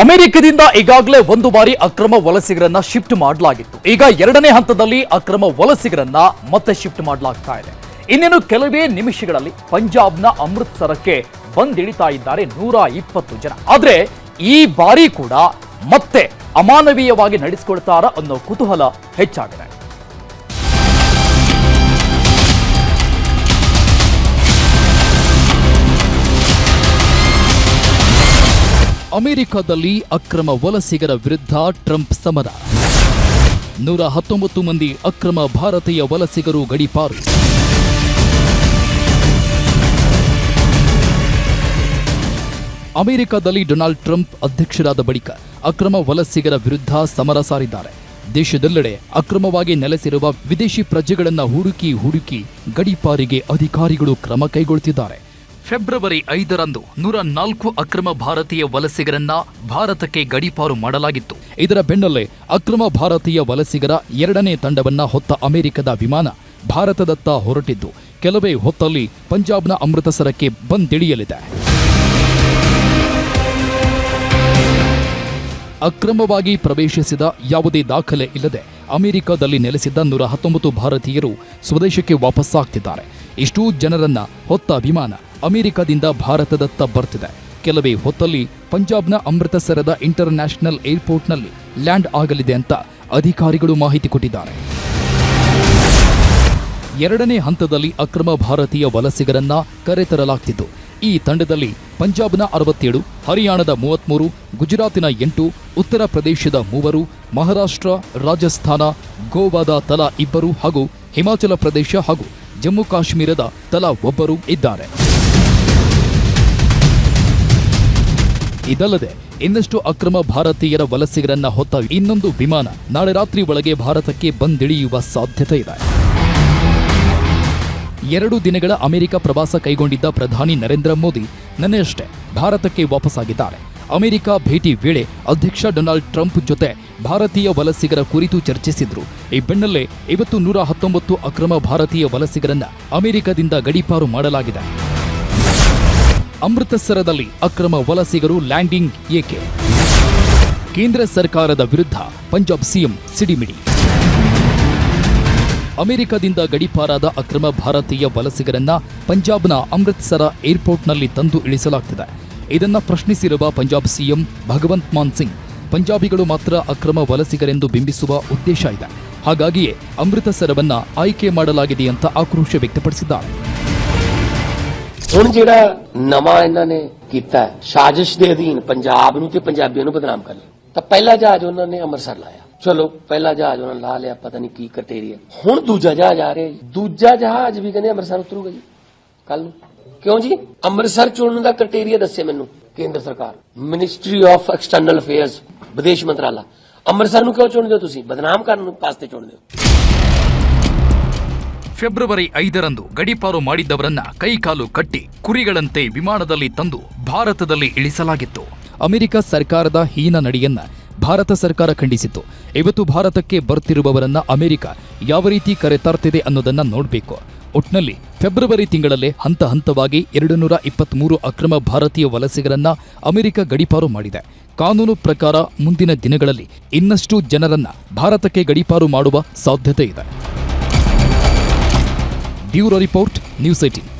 ಅಮೆರಿಕದಿಂದ ಈಗಾಗಲೇ ಒಂದು ಬಾರಿ ಅಕ್ರಮ ವಲಸಿಗರನ್ನ ಶಿಫ್ಟ್ ಮಾಡಲಾಗಿತ್ತು. ಈಗ ಎರಡನೇ ಹಂತದಲ್ಲಿ ಅಕ್ರಮ ವಲಸಿಗರನ್ನ ಮತ್ತೆ ಶಿಫ್ಟ್ ಮಾಡಲಾಗ್ತಾ ಇದೆ. ಇನ್ನೇನು ಕೆಲವೇ ನಿಮಿಷಗಳಲ್ಲಿ ಪಂಜಾಬ್ನ ಅಮೃತ್ಸರಕ್ಕೆ ಬಂದಿಳಿತಾ ಇದ್ದಾರೆ ನೂರ ಇಪ್ಪತ್ತು ಜನ. ಆದ್ರೆ ಈ ಬಾರಿ ಕೂಡ ಮತ್ತೆ ಅಮಾನವೀಯವಾಗಿ ನಡೆಸಿಕೊಳ್ತಾರ ಅನ್ನೋ ಕುತೂಹಲ ಹೆಚ್ಚಾಗಿದೆ. ಅಮೆರಿಕದಲ್ಲಿ ಅಕ್ರಮ ವಲಸಿಗರ ವಿರುದ್ಧ ಟ್ರಂಪ್ ಸಮರ. ನೂರ ಹತ್ತೊಂಬತ್ತು ಮಂದಿ ಅಕ್ರಮ ಭಾರತೀಯ ವಲಸಿಗರು ಗಡಿಪಾರು ಅಮೆರಿಕದಲ್ಲಿ ಡೊನಾಲ್ಡ್ ಟ್ರಂಪ್ ಅಧ್ಯಕ್ಷರಾದ ಬಳಿಕ ಅಕ್ರಮ ವಲಸಿಗರ ವಿರುದ್ಧ ಸಮರ ಸಾರಿದ್ದಾರೆ. ದೇಶದೆಲ್ಲೆಡೆ ಅಕ್ರಮವಾಗಿ ನೆಲೆಸಿರುವ ವಿದೇಶಿ ಪ್ರಜೆಗಳನ್ನು ಹುಡುಕಿ ಹುಡುಕಿ ಗಡಿಪಾರಿಗೆ ಅಧಿಕಾರಿಗಳು ಕ್ರಮ ಕೈಗೊಳ್ಳುತ್ತಿದ್ದಾರೆ ಫೆಬ್ರವರಿ ಐದರಂದು ನೂರ ನಾಲ್ಕು ಅಕ್ರಮ ಭಾರತೀಯ ವಲಸಿಗರನ್ನ ಭಾರತಕ್ಕೆ ಗಡಿಪಾರು ಮಾಡಲಾಗಿತ್ತು. ಇದರ ಬೆನ್ನಲ್ಲೇ ಅಕ್ರಮ ಭಾರತೀಯ ವಲಸಿಗರ ಎರಡನೇ ತಂಡವನ್ನ ಹೊತ್ತ ಅಮೆರಿಕದ ವಿಮಾನ ಭಾರತದತ್ತ ಹೊರಟಿದ್ದು, ಕೆಲವೇ ಹೊತ್ತಲ್ಲಿ ಪಂಜಾಬ್ನ ಅಮೃತಸರಕ್ಕೆ ಬಂದಿಳಿಯಲಿದೆ. ಅಕ್ರಮವಾಗಿ ಪ್ರವೇಶಿಸಿದ ಯಾವುದೇ ದಾಖಲೆ ಇಲ್ಲದೆ ಅಮೆರಿಕದಲ್ಲಿ ನೆಲೆಸಿದ್ದ ನೂರ ಹತ್ತೊಂಬತ್ತು ಭಾರತೀಯರು ಸ್ವದೇಶಕ್ಕೆ ವಾಪಸ್ಸಾಗ್ತಿದ್ದಾರೆ. ಇಷ್ಟೂ ಜನರನ್ನ ಹೊತ್ತ ಅಭಿಮಾನ ಅಮೆರಿಕದಿಂದ ಭಾರತದತ್ತ ಬರ್ತಿದೆ. ಕೆಲವೇ ಹೊತ್ತಲ್ಲಿ ಪಂಜಾಬ್ನ ಅಮೃತಸರದ ಇಂಟರ್ ನ್ಯಾಷನಲ್ ಏರ್ಪೋರ್ಟ್ನಲ್ಲಿ ಲ್ಯಾಂಡ್ ಆಗಲಿದೆ ಅಂತ ಅಧಿಕಾರಿಗಳು ಮಾಹಿತಿ ಕೊಟ್ಟಿದ್ದಾರೆ. ಎರಡನೇ ಹಂತದಲ್ಲಿ ಅಕ್ರಮ ಭಾರತೀಯ ವಲಸಿಗರನ್ನ ಕರೆತರಲಾಗ್ತಿತ್ತು. ಈ ತಂಡದಲ್ಲಿ ಪಂಜಾಬ್ನ ಅರವತ್ತೇಳು, ಹರಿಯಾಣದ ಮೂವತ್ಮೂರು, ಗುಜರಾತಿನ ಎಂಟು, ಉತ್ತರ ಪ್ರದೇಶದ ಮೂವರು, ಮಹಾರಾಷ್ಟ್ರ, ರಾಜಸ್ಥಾನ, ಗೋವಾದ ತಲಾ ಇಬ್ಬರು ಹಾಗೂ ಹಿಮಾಚಲ ಪ್ರದೇಶ ಹಾಗೂ ಜಮ್ಮು ಕಾಶ್ಮೀರದ ತಲಾ ಒಬ್ಬರು ಇದ್ದಾರೆ. ಇದಲ್ಲದೆ, ಇನ್ನಷ್ಟು ಅಕ್ರಮ ಭಾರತೀಯರ ವಲಸಿಗರನ್ನ ಹೊತ್ತ ಇನ್ನೊಂದು ವಿಮಾನ ನಾಳೆ ರಾತ್ರಿ ಒಳಗೆ ಭಾರತಕ್ಕೆ ಬಂದಿಳಿಯುವ ಸಾಧ್ಯತೆ ಇದೆ. ಎರಡು ದಿನಗಳ ಅಮೆರಿಕ ಪ್ರವಾಸ ಕೈಗೊಂಡಿದ್ದ ಪ್ರಧಾನಿ ನರೇಂದ್ರ ಮೋದಿ, ನನ್ನೆಯಷ್ಟೇ ಭಾರತಕ್ಕೆ ವಾಪಸ್ಸಾಗಿದ್ದಾರೆ. ಅಮೆರಿಕ ಭೇಟಿ ವೇಳೆ ಅಧ್ಯಕ್ಷ ಡೊನಾಲ್ಡ್ ಟ್ರಂಪ್ ಜೊತೆ ಭಾರತೀಯ ವಲಸಿಗರ ಕುರಿತು ಚರ್ಚಿಸಿದ್ರು. ಈ ಬೆನ್ನಲ್ಲೇ ಇವತ್ತು ನೂರ ಹತ್ತೊಂಬತ್ತು ಅಕ್ರಮ ಭಾರತೀಯ ವಲಸಿಗರನ್ನ ಅಮೆರಿಕದಿಂದ ಗಡೀಪಾರು ಮಾಡಲಾಗಿದೆ. ಅಮೃತಸರದಲ್ಲಿ ಅಕ್ರಮ ವಲಸಿಗರು ಲ್ಯಾಂಡಿಂಗ್ ಏಕೆ? ಕೇಂದ್ರ ಸರ್ಕಾರದ ವಿರುದ್ಧ ಪಂಜಾಬ್ ಸಿಎಂ ಸಿಡಿಮಿಡಿ. ಅಮೆರಿಕದಿಂದ ಗಡಿಪಾರಾದ ಅಕ್ರಮ ಭಾರತೀಯ ವಲಸಿಗರನ್ನ ಪಂಜಾಬ್ನ ಅಮೃತ್ಸರ ಏರ್ಪೋರ್ಟ್ನಲ್ಲಿ ತಂದು ಇಳಿಸಲಾಗ್ತಿದೆ. ಇದನ್ನ ಪ್ರಶ್ನಿಸಿರುವ ಪಂಜಾಬ್ ಸಿಎಂ ಭಗವಂತ್ ಮಾನ್ ಸಿಂಗ್ ಪಂಜಾಬಿಗಳು ಮಾತ್ರ ಅಕ್ರಮ ವಲಸಿಗರೆಂದು ಬಿಂಬಿಸುವ ಉದ್ದೇಶ ಇದೆ ಹಾಗಾಗಿಯೇ ಅಮೃತಸರವನ್ನ ಆಯ್ಕೆ ಮಾಡಲಾಗಿದೆ ಅಂತ ಆಕ್ರೋಶ ವ್ಯಕ್ತಪಡಿಸಿದ್ದಾರೆ ਹੁਣ ਜਿਹੜਾ ਨਵਾਂ ਇਹਨਾਂ ਨੇ ਕੀਤਾ ਹੈ, ਸਾਜ਼ਿਸ਼ ਦੇ ਅਧੀਨ ਪੰਜਾਬ ਨੂੰ ਤੇ ਪੰਜਾਬੀਆਂ ਨੂੰ ਬਦਨਾਮ ਕਰ ਲਿਆ ਤਾਂ ਪਹਿਲਾ ਜਹਾਜ਼ ਉਹਨਾਂ ਨੇ ਅੰਮ੍ਰਿਤਸਰ ਲਾਇਆ ਚਲੋ ਪਹਿਲਾ ਜਹਾਜ਼ ਉਹਨਾਂ ਨੇ ਲਾ ਲਿਆ ਪਤਾ ਨਹੀਂ ਕੀ ਕਟੇਰੀਆ ਹੁਣ ਦੂਜਾ ਜਹਾਜ਼ ਆ ਰਿਹਾ ਜੀ ਦੂਜਾ ਜਹਾਜ਼ ਵੀ ਕਹਿੰਦੇ ਅੰਮ੍ਰਿਤਸਰ ਉਤਰੂਗਾ ਜੀ ਕੱਲ ਨੂੰ ਕਿਉਂ ਜੀ ਅੰਮ੍ਰਿਤਸਰ ਚੁਣਨ ਦਾ ਕ੍ਰਾਈਟੇਰੀਆ ਦੱਸੇ ਮੈਨੂੰ ਕੇਂਦਰ ਸਰਕਾਰ ਮਿਨਿਸਟਰੀ ਆਫ ਐਕਸਟਰਨਲ ਅਫੇਅਰਸ ਵਿਦੇਸ਼ ਮੰਤਰਾਲਾ ਅੰਮ੍ਰਿਤਸਰ ਨੂੰ ਕਿਉਂ ਚੁਣਦੇ ਹੋ ਤੁਸੀਂ ਬਦਨਾਮ ਕਰਨ ਵਾਸਤੇ ਚੁਣਦੇ ਹੋ ಫೆಬ್ರವರಿ ಐದರಂದು ಗಡೀಪಾರು ಮಾಡಿದ್ದವರನ್ನ ಕೈಕಾಲು ಕಟ್ಟಿ ಕುರಿಗಳಂತೆ ವಿಮಾನದಲ್ಲಿ ತಂದು ಭಾರತದಲ್ಲಿ ಇಳಿಸಲಾಗಿತ್ತು ಅಮೆರಿಕ ಸರ್ಕಾರದ ಹೀನ ನಡೆಯನ್ನ ಭಾರತ ಸರ್ಕಾರ ಖಂಡಿಸಿತ್ತು ಇವತ್ತು ಭಾರತಕ್ಕೆ ಬರ್ತಿರುವವರನ್ನ ಅಮೆರಿಕ ಯಾವ ರೀತಿ ಕರೆತರ್ತಿದೆ ಅನ್ನೋದನ್ನ ನೋಡಬೇಕು ಒಟ್ನಲ್ಲಿ ಫೆಬ್ರವರಿ ತಿಂಗಳಲ್ಲೇ ಹಂತ ಹಂತವಾಗಿ ಎರಡು ನೂರ ಇಪ್ಪತ್ಮೂರು ಅಕ್ರಮ ಭಾರತೀಯ ವಲಸಿಗರನ್ನ ಅಮೆರಿಕ ಗಡಿಪಾರು ಮಾಡಿದೆ. ಕಾನೂನು ಪ್ರಕಾರ ಮುಂದಿನ ದಿನಗಳಲ್ಲಿ ಇನ್ನಷ್ಟು ಜನರನ್ನ ಭಾರತಕ್ಕೆ ಗಡಿಪಾರು ಮಾಡುವ ಸಾಧ್ಯತೆ ಇದೆ. Bureau report, news eighteen